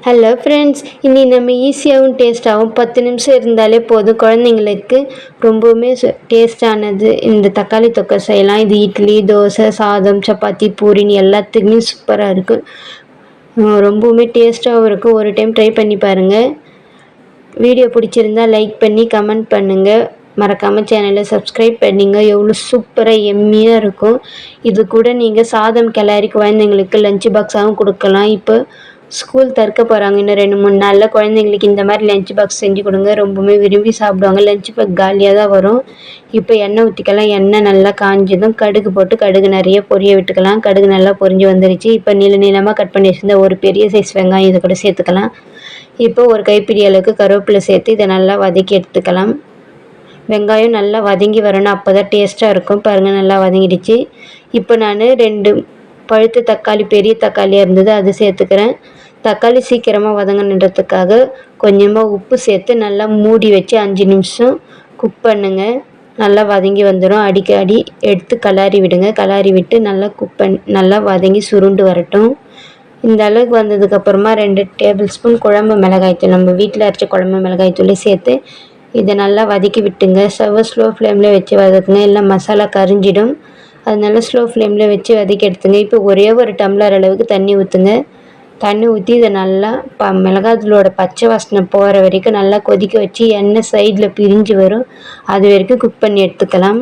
Hello friends இனி நம்ம ஈஸியாகவும் டேஸ்ட்டாகவும் பத்து நிமிஷம் இருந்தாலே போதும். குழந்தைங்களுக்கு ரொம்பவுமே டேஸ்டானது இந்த தக்காளி தொக்கை செய்யலாம் இது இட்லி தோசை சாதம் சப்பாத்தி பூரின்னு எல்லாத்துக்குமே சூப்பராக இருக்கும் ரொம்பவுமே டேஸ்ட்டாகவும் இருக்கும் ஒரு டைம் ட்ரை பண்ணி பாருங்கள் வீடியோ பிடிச்சிருந்தா லைக் பண்ணி கமெண்ட் பண்ணுங்கள் மறக்காமல் சேனலை சப்ஸ்கிரைப் பண்ணிங்க. எவ்வளோ சூப்பராக எம்மியாக இருக்கும். இது கூட நீங்கள் சாதம் கிளறி குழந்தைங்களுக்கு லஞ்ச் பாக்ஸாகவும் கொடுக்கலாம். இப்போ ஸ்கூல் திறக்க போகிறாங்க இன்னும் ரெண்டு மூணு நாளில் குழந்தைங்களுக்கு இந்த மாதிரி லஞ்ச் பாக்ஸ் செஞ்சு கொடுங்க. ரொம்பவுமே விரும்பி சாப்பிடுவாங்க. லஞ்ச் பாக்ஸ் காலியாக தான் வரும். இப்போ எண்ணெய் ஊற்றிக்கலாம் எண்ணெய் நல்லா காஞ்சதும் கடுகு போட்டு கடுகு நிறைய பொரிய விட்டுக்கலாம். கடுகு நல்லா பொரிஞ்சு வந்துருச்சு. இப்போ நீள நீளமாக கட் பண்ணி வச்சுருந்த ஒரு பெரிய சைஸ் வெங்காயம் இதை கூட சேர்த்துக்கலாம். இப்போ ஒரு கைப்பிடி அளவுக்கு கருவேப்பிலை சேர்த்து இதை நல்லா வதக்கி எடுத்துக்கலாம். வெங்காயம் நல்லா வதங்கி வரணும். அப்போ தான் டேஸ்ட்டாக இருக்கும். பாருங்கள் நல்லா வதங்கிடுச்சு. இப்போ நான் ரெண்டு பழுத்த தக்காளி பெரிய தக்காளியாக இருந்தது அது சேர்த்துக்கிறேன். தக்காளி சீக்கிரமாக வதங்கணுன்றதுக்காக கொஞ்சமாக உப்பு சேர்த்து நல்லா மூடி வச்சு அஞ்சு நிமிஷம் குக் பண்ணுங்கள் நல்லா வதங்கி வந்துடும் அடிக்கடி எடுத்து கலாரி விடுங்க. கலாரி விட்டு நல்லா குக் பண் நல்லா வதங்கி சுருண்டு வரட்டும். இந்த அளவுக்கு வந்ததுக்கப்புறமா ரெண்டு டேபிள் ஸ்பூன் குழம்பு மிளகாய்த்தூள் நம்ம வீட்டில் அரைச்ச குழம்பு மிளகாய்த்தூளே சேர்த்து இதை நல்லா வதக்கி விட்டுங்க. ஸ்டவ்வை ஸ்லோ ஃப்ளேமில் வச்சு வதக்குங்க. இல்லை மசாலா கரிஞ்சிடும். அதனால ஸ்லோ ஃப்ளேமில் வச்சு வதக்கி எடுத்துங்க. இப்போ ஒரே ஒரு டம்ளர் அளவுக்கு தண்ணி ஊற்றுங்க தண்ணி ஊற்றி இதை நல்லா ப மிளகாத்தூளோட பச்சை வாசனை போகிற வரைக்கும் நல்லா கொதிக்க வச்சு எண்ணெய் சைடில் பிரிஞ்சு வரும். அது வரைக்கும் குக் பண்ணி எடுத்துக்கலாம்.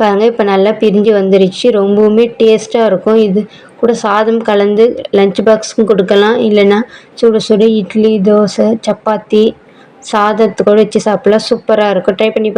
பாருங்கள் இப்போ நல்லா பிரிஞ்சு வந்துருச்சு. ரொம்பவுமே டேஸ்ட்டாக இருக்கும். இது கூட சாதம் கலந்து லஞ்ச் பாக்ஸுக்கும் கொடுக்கலாம். இல்லைன்னா சுட சுட இட்லி தோசை சப்பாத்தி சாதத்து கூட வச்சு சாப்பிட்லாம். சூப்பராக இருக்கும். ட்ரை பண்ணி பாருங்கள்